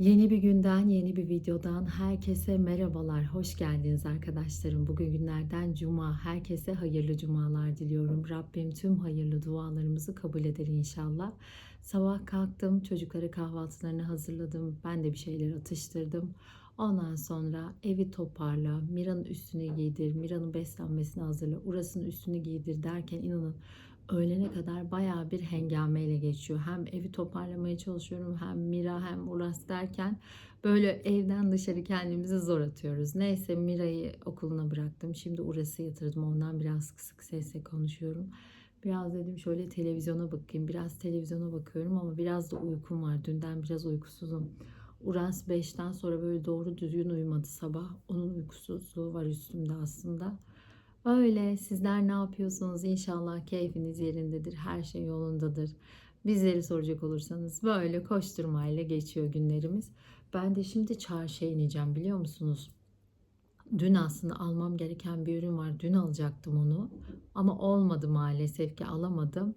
Yeni bir günden, yeni bir videodan herkese merhabalar. Hoş geldiniz arkadaşlarım. Bugün günlerden cuma. Herkese hayırlı cumalar diliyorum. Rabbim tüm hayırlı dualarımızı kabul eder inşallah. Sabah kalktım, çocuklara kahvaltılarını hazırladım. Ben de bir şeyler atıştırdım. Ondan sonra evi toparla, Mira'nın üstüne giydir, Mira'nın beslenmesini hazırla, Uras'ın üstünü giydir derken inanın öğlene kadar bayağı bir hengameyle geçiyor. Hem evi toparlamaya çalışıyorum hem Mira hem Uras derken böyle evden dışarı kendimizi zor atıyoruz. Neyse Mira'yı okuluna bıraktım. Şimdi Uras'ı yatırdım. Ondan biraz kısık sesle konuşuyorum. Biraz dedim şöyle televizyona bakayım. Biraz televizyona bakıyorum ama biraz da uykum var. Dünden biraz uykusuzum. Uras 5'ten sonra böyle doğru düzgün uyumadı sabah. Onun uykusuzluğu var üstümde aslında. Öyle sizler ne yapıyorsunuz? İnşallah keyfiniz yerindedir. Her şey yolundadır. Bizleri soracak olursanız böyle koşturmayla geçiyor günlerimiz. Ben de şimdi çarşıya ineceğim biliyor musunuz? Dün aslında almam gereken bir ürün var. Dün alacaktım onu. Ama olmadı maalesef ki alamadım.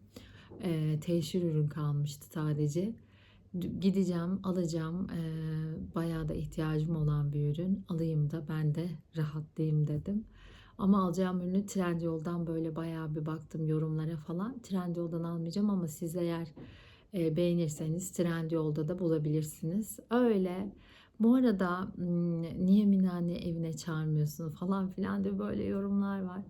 Ee, teşhir ürün kalmıştı sadece. Gideceğim, alacağım. Ee, bayağı da ihtiyacım olan bir ürün. Alayım da ben de rahatlayayım dedim. Ama alacağım ürünü Trendyol'dan böyle bayağı bir baktım yorumlara falan. Trendyol'dan almayacağım ama siz eğer e, beğenirseniz Trendyol'da da bulabilirsiniz. Öyle. Bu arada niye Minane evine çağırmıyorsun falan filan diye böyle yorumlar var.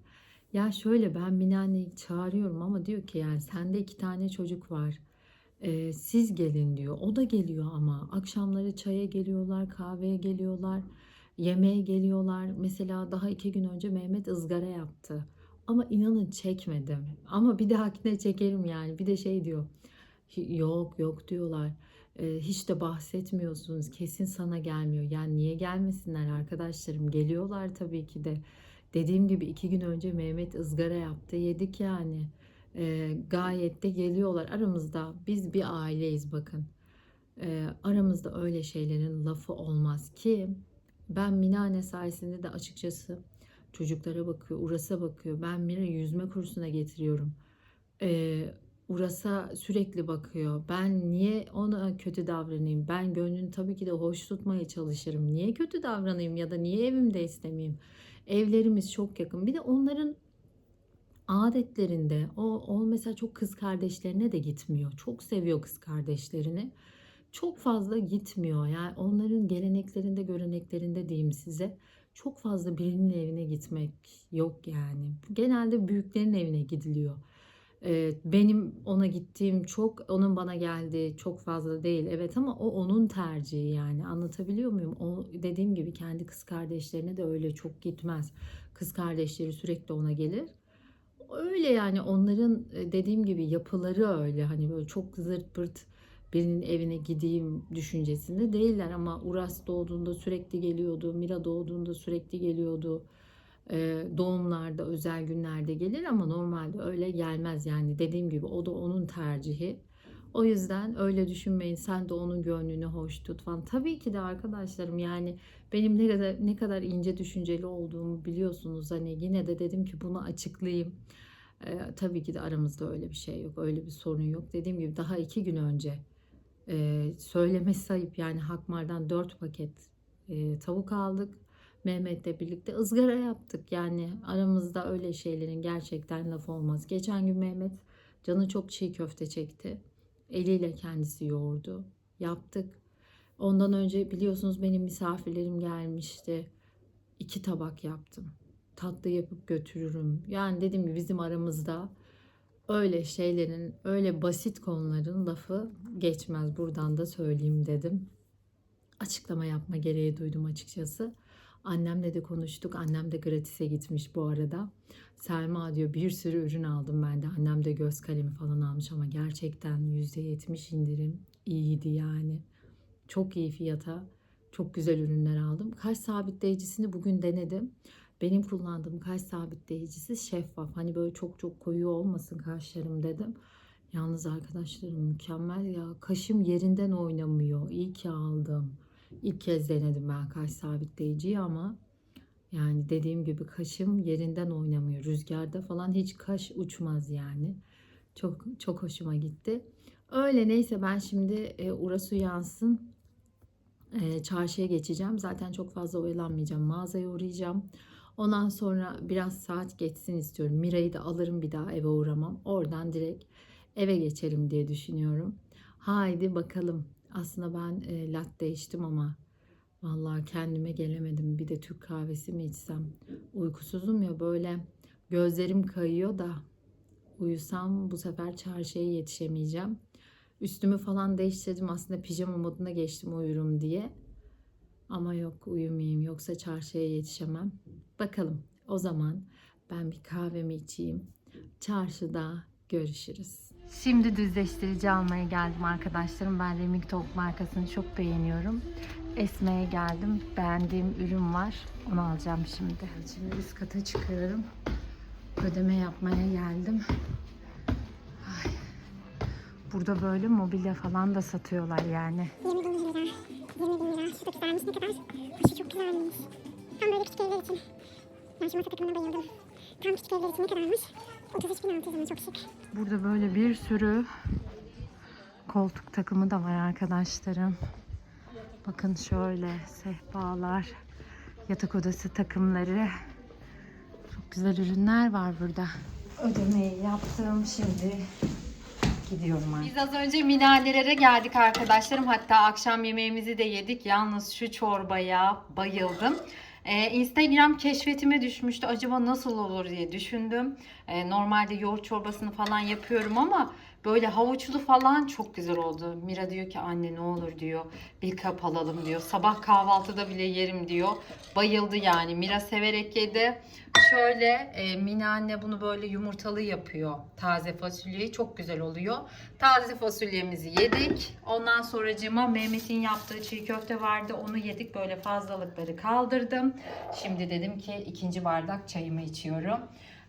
Ya şöyle ben Minane'yi çağırıyorum ama diyor ki yani sende iki tane çocuk var. Ee, siz gelin diyor. O da geliyor ama akşamları çaya geliyorlar, kahveye geliyorlar yemeğe geliyorlar. Mesela daha iki gün önce Mehmet ızgara yaptı. Ama inanın çekmedim. Ama bir dahakine çekerim yani. Bir de şey diyor. Yok yok diyorlar. E, hiç de bahsetmiyorsunuz. Kesin sana gelmiyor. Yani niye gelmesinler arkadaşlarım? Geliyorlar tabii ki de. Dediğim gibi iki gün önce Mehmet ızgara yaptı. Yedik yani. E, gayet de geliyorlar. Aramızda biz bir aileyiz bakın. E, aramızda öyle şeylerin lafı olmaz ki ben Minane sayesinde de açıkçası çocuklara bakıyor, Uras'a bakıyor. Ben Mira yüzme kursuna getiriyorum. Ee, Uras'a sürekli bakıyor. Ben niye ona kötü davranayım? Ben gönlünü tabii ki de hoş tutmaya çalışırım. Niye kötü davranayım ya da niye evimde istemeyeyim? Evlerimiz çok yakın. Bir de onların adetlerinde o, o mesela çok kız kardeşlerine de gitmiyor. Çok seviyor kız kardeşlerini çok fazla gitmiyor. Yani onların geleneklerinde, göreneklerinde diyeyim size. Çok fazla birinin evine gitmek yok yani. Genelde büyüklerin evine gidiliyor. Benim ona gittiğim çok, onun bana geldiği çok fazla değil. Evet ama o onun tercihi yani. Anlatabiliyor muyum? O dediğim gibi kendi kız kardeşlerine de öyle çok gitmez. Kız kardeşleri sürekli ona gelir. Öyle yani onların dediğim gibi yapıları öyle. Hani böyle çok zırt pırt birinin evine gideyim düşüncesinde değiller ama Uras doğduğunda sürekli geliyordu, Mira doğduğunda sürekli geliyordu. Ee, doğumlarda, özel günlerde gelir ama normalde öyle gelmez yani dediğim gibi o da onun tercihi. O yüzden öyle düşünmeyin. Sen de onun gönlünü hoş tut falan. Tabii ki de arkadaşlarım yani benim ne kadar ne kadar ince düşünceli olduğumu biliyorsunuz. Hani yine de dedim ki bunu açıklayayım. Ee, tabii ki de aramızda öyle bir şey yok. Öyle bir sorun yok. Dediğim gibi daha iki gün önce e, söylemesi sayıp yani Hakmar'dan 4 paket e, tavuk aldık. Mehmet'le birlikte ızgara yaptık. Yani aramızda öyle şeylerin gerçekten laf olmaz. Geçen gün Mehmet canı çok çiğ köfte çekti. Eliyle kendisi yoğurdu. Yaptık. Ondan önce biliyorsunuz benim misafirlerim gelmişti. İki tabak yaptım. Tatlı yapıp götürürüm. Yani dedim ki bizim aramızda öyle şeylerin, öyle basit konuların lafı geçmez. Buradan da söyleyeyim dedim. Açıklama yapma gereği duydum açıkçası. Annemle de konuştuk. Annem de gratis'e gitmiş bu arada. Selma diyor bir sürü ürün aldım ben de. Annem de göz kalemi falan almış ama gerçekten %70 indirim iyiydi yani. Çok iyi fiyata. Çok güzel ürünler aldım. Kaş sabitleyicisini bugün denedim. Benim kullandığım kaş sabitleyicisi şeffaf. Hani böyle çok çok koyu olmasın kaşlarım dedim. Yalnız arkadaşlarım mükemmel ya. Kaşım yerinden oynamıyor. İyi ki aldım. İlk kez denedim ben kaş sabitleyiciyi ama yani dediğim gibi kaşım yerinden oynamıyor. Rüzgarda falan hiç kaş uçmaz yani. Çok çok hoşuma gitti. Öyle neyse ben şimdi e, Uras uyansın. e, çarşıya geçeceğim. Zaten çok fazla oyalanmayacağım. Mağazaya uğrayacağım. Ondan sonra biraz saat geçsin istiyorum. Mira'yı da alırım bir daha eve uğramam. Oradan direkt eve geçerim diye düşünüyorum. Haydi bakalım. Aslında ben e, latte içtim ama vallahi kendime gelemedim. Bir de Türk kahvesi mi içsem? Uykusuzum ya böyle gözlerim kayıyor da uyusam bu sefer çarşıya yetişemeyeceğim. Üstümü falan değiştirdim. Aslında pijama moduna geçtim uyurum diye. Ama yok uyumayayım yoksa çarşıya yetişemem. Bakalım o zaman ben bir kahvemi içeyim. Çarşıda görüşürüz. Şimdi düzleştirici almaya geldim arkadaşlarım. Ben Remington markasını çok beğeniyorum. Esme'ye geldim. Beğendiğim ürün var. Onu alacağım şimdi. Şimdi üst kata çıkıyorum. Ödeme yapmaya geldim. Ay. Burada böyle mobilya falan da satıyorlar yani. 20 bin lira. 20 bin lira. Şu da. Ne kadar? Başı çok güzelmiş. Tam böyle küçük evler için. Ben şu masa takımına bayıldım. Tam küçük evler için ne kadarmış? 33 bin 600 lira. Çok şık. Burada böyle bir sürü koltuk takımı da var arkadaşlarım. Bakın şöyle sehpalar, yatak odası takımları. Çok güzel ürünler var burada. Ödemeyi yaptım şimdi gidiyorum artık. Biz az önce minarelere geldik arkadaşlarım. Hatta akşam yemeğimizi de yedik. Yalnız şu çorbaya bayıldım. Ee, Instagram keşfetime düşmüştü. Acaba nasıl olur diye düşündüm. Ee, normalde yoğurt çorbasını falan yapıyorum ama böyle havuçlu falan çok güzel oldu. Mira diyor ki anne ne olur diyor. Bir kap alalım diyor. Sabah kahvaltıda bile yerim diyor. Bayıldı yani. Mira severek yedi. Şöyle e, Mine anne bunu böyle yumurtalı yapıyor. Taze fasulyeyi çok güzel oluyor. Taze fasulyemizi yedik. Ondan sonracığıma Mehmet'in yaptığı çiğ köfte vardı. Onu yedik böyle fazlalıkları kaldırdım. Şimdi dedim ki ikinci bardak çayımı içiyorum.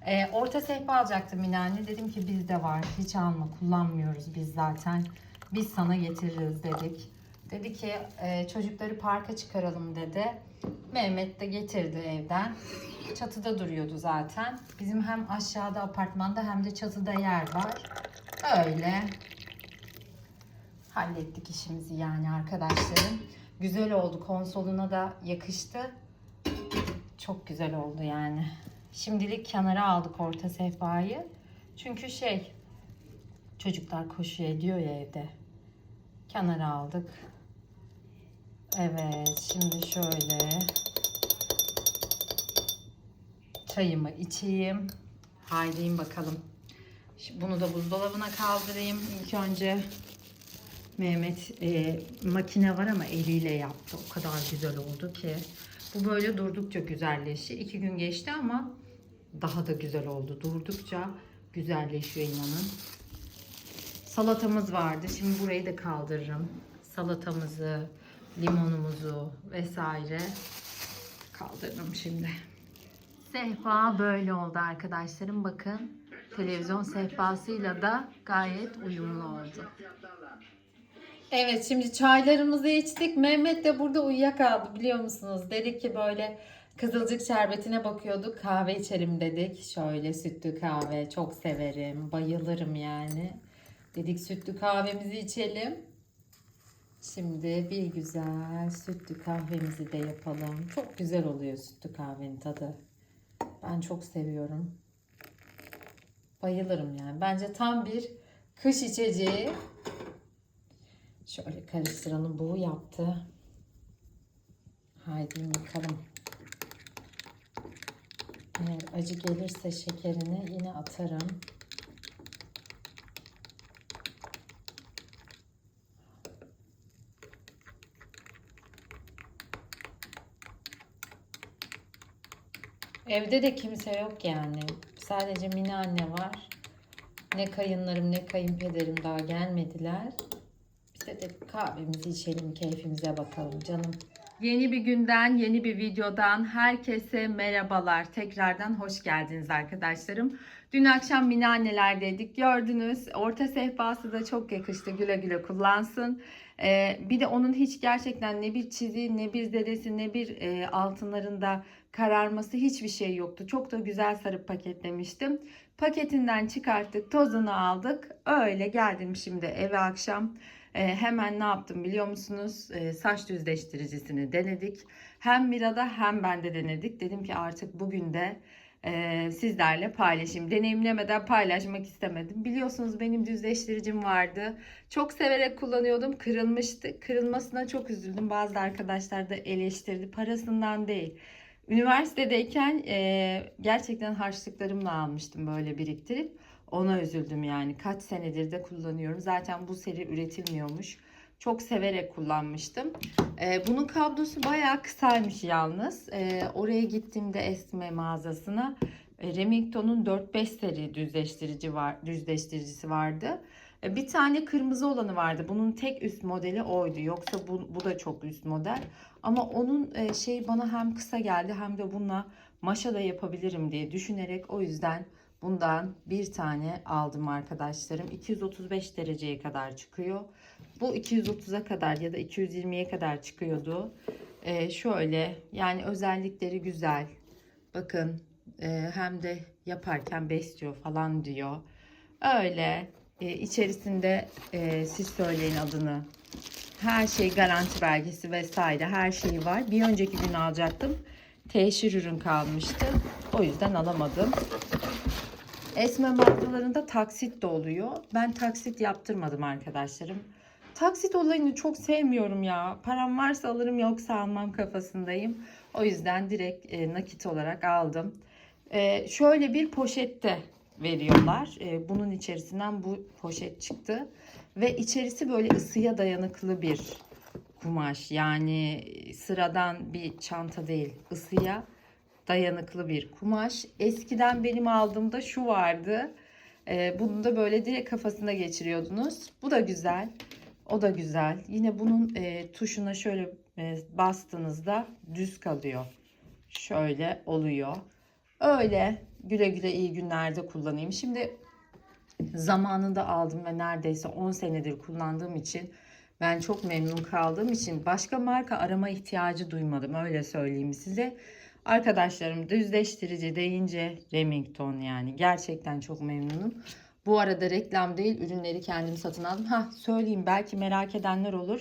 E, orta sehpa alacaktım Mine anne. Dedim ki bizde var. Hiç alma kullanmıyoruz biz zaten. Biz sana getiririz dedik. Dedi ki e, çocukları parka çıkaralım dedi. Mehmet de getirdi evden. Çatıda duruyordu zaten. Bizim hem aşağıda apartmanda hem de çatıda yer var. Öyle hallettik işimizi yani arkadaşlarım. Güzel oldu. Konsoluna da yakıştı. Çok güzel oldu yani. Şimdilik kenara aldık orta sehpayı. Çünkü şey çocuklar koşu ediyor ya evde. Kenara aldık. Evet şimdi şöyle çayımı içeyim. Haydiyim bakalım. Şimdi bunu da buzdolabına kaldırayım. İlk önce Mehmet e, makine var ama eliyle yaptı. O kadar güzel oldu ki. Bu böyle durdukça güzelleşti. İki gün geçti ama daha da güzel oldu. Durdukça güzelleşiyor inanın. Salatamız vardı. Şimdi burayı da kaldırırım. Salatamızı, limonumuzu vesaire kaldırdım şimdi. Sehpa böyle oldu arkadaşlarım. Bakın televizyon sehpasıyla da gayet uyumlu oldu. Evet şimdi çaylarımızı içtik. Mehmet de burada uyuyakaldı biliyor musunuz? Dedik ki böyle kızılcık şerbetine bakıyorduk. Kahve içelim dedik. Şöyle sütlü kahve çok severim. Bayılırım yani. Dedik sütlü kahvemizi içelim. Şimdi bir güzel sütlü kahvemizi de yapalım. Çok güzel oluyor sütlü kahvenin tadı. Ben çok seviyorum. Bayılırım yani. Bence tam bir kış içeceği. Şöyle karıştıralım. Bu yaptı. Haydi bakalım. Eğer acı gelirse şekerini yine atarım. Evde de kimse yok yani. Sadece Mine anne var. Ne kayınlarım ne kayınpederim daha gelmediler. Biz de dedik kahvemizi içelim, keyfimize bakalım canım. Yeni bir günden, yeni bir videodan herkese merhabalar. Tekrardan hoş geldiniz arkadaşlarım. Dün akşam Mine annelerdeydik. Gördünüz. Orta sehpası da çok yakıştı. Güle güle kullansın. Ee, bir de onun hiç gerçekten ne bir çizi, ne bir zeresi, ne bir e, altınlarında kararması hiçbir şey yoktu. Çok da güzel sarıp paketlemiştim. Paketinden çıkarttık, tozunu aldık. Öyle geldim şimdi eve akşam. E, hemen ne yaptım biliyor musunuz? E, saç düzleştiricisini denedik. Hem Mira'da hem bende denedik. Dedim ki artık bugün de e, sizlerle paylaşayım. Deneyimlemeden paylaşmak istemedim. Biliyorsunuz benim düzleştiricim vardı. Çok severek kullanıyordum. Kırılmıştı. Kırılmasına çok üzüldüm. Bazı arkadaşlar da eleştirdi. Parasından değil. Üniversitedeyken e, gerçekten harçlıklarımla almıştım böyle biriktirip. Ona üzüldüm yani. Kaç senedir de kullanıyorum. Zaten bu seri üretilmiyormuş. Çok severek kullanmıştım. E, bunun kablosu bayağı kısaymış yalnız. E, oraya gittiğimde Esme mağazasına e, Remington'un 4-5 seri düzleştirici var, düzleştiricisi vardı. E, bir tane kırmızı olanı vardı. Bunun tek üst modeli oydu. Yoksa bu, bu da çok üst model. Ama onun e, şey bana hem kısa geldi hem de bununla maşa da yapabilirim diye düşünerek o yüzden bundan bir tane aldım arkadaşlarım. 235 dereceye kadar çıkıyor. Bu 230'a kadar ya da 220'ye kadar çıkıyordu. E, şöyle yani özellikleri güzel. Bakın e, hem de yaparken besliyor falan diyor. Öyle e, içerisinde e, siz söyleyin adını. Her şey garanti belgesi vesaire her şeyi var. Bir önceki gün alacaktım. Teşhir ürün kalmıştı. O yüzden alamadım. Esme mağazalarında taksit de oluyor. Ben taksit yaptırmadım arkadaşlarım. Taksit olayını çok sevmiyorum ya. Param varsa alırım yoksa almam kafasındayım. O yüzden direkt e, nakit olarak aldım. E, şöyle bir poşette veriyorlar. E, bunun içerisinden bu poşet çıktı. Ve içerisi böyle ısıya dayanıklı bir kumaş. Yani sıradan bir çanta değil. Isıya dayanıklı bir kumaş. Eskiden benim aldığımda şu vardı. Ee, bunu da böyle direkt kafasına geçiriyordunuz. Bu da güzel. O da güzel. Yine bunun e, tuşuna şöyle e, bastığınızda düz kalıyor. Şöyle oluyor. Öyle güle güle iyi günlerde kullanayım. Şimdi zamanında aldım ve neredeyse 10 senedir kullandığım için ben çok memnun kaldığım için başka marka arama ihtiyacı duymadım öyle söyleyeyim size. Arkadaşlarım düzleştirici deyince Remington yani gerçekten çok memnunum. Bu arada reklam değil ürünleri kendim satın aldım. Ha söyleyeyim belki merak edenler olur.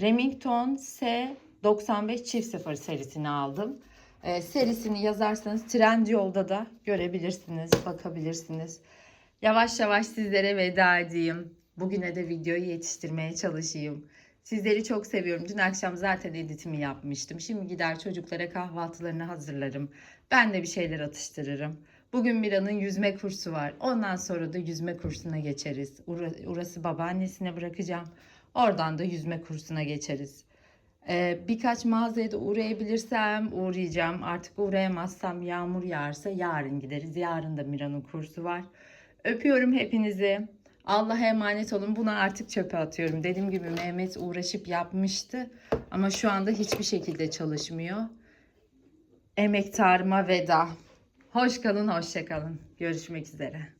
Remington S95 çift sıfır serisini aldım. Ee, serisini yazarsanız Trendyol'da da görebilirsiniz, bakabilirsiniz. Yavaş yavaş sizlere veda edeyim. Bugüne de videoyu yetiştirmeye çalışayım. Sizleri çok seviyorum. Dün akşam zaten editimi yapmıştım. Şimdi gider çocuklara kahvaltılarını hazırlarım. Ben de bir şeyler atıştırırım. Bugün Mira'nın yüzme kursu var. Ondan sonra da yüzme kursuna geçeriz. Orası babaannesine bırakacağım. Oradan da yüzme kursuna geçeriz. Ee, birkaç mağazaya da uğrayabilirsem uğrayacağım. Artık uğrayamazsam yağmur yağarsa yarın gideriz. Yarın da Mira'nın kursu var. Öpüyorum hepinizi. Allah'a emanet olun. Bunu artık çöpe atıyorum. Dediğim gibi Mehmet uğraşıp yapmıştı. Ama şu anda hiçbir şekilde çalışmıyor. Emektarıma veda. Hoş kalın, hoşça kalın. Görüşmek üzere.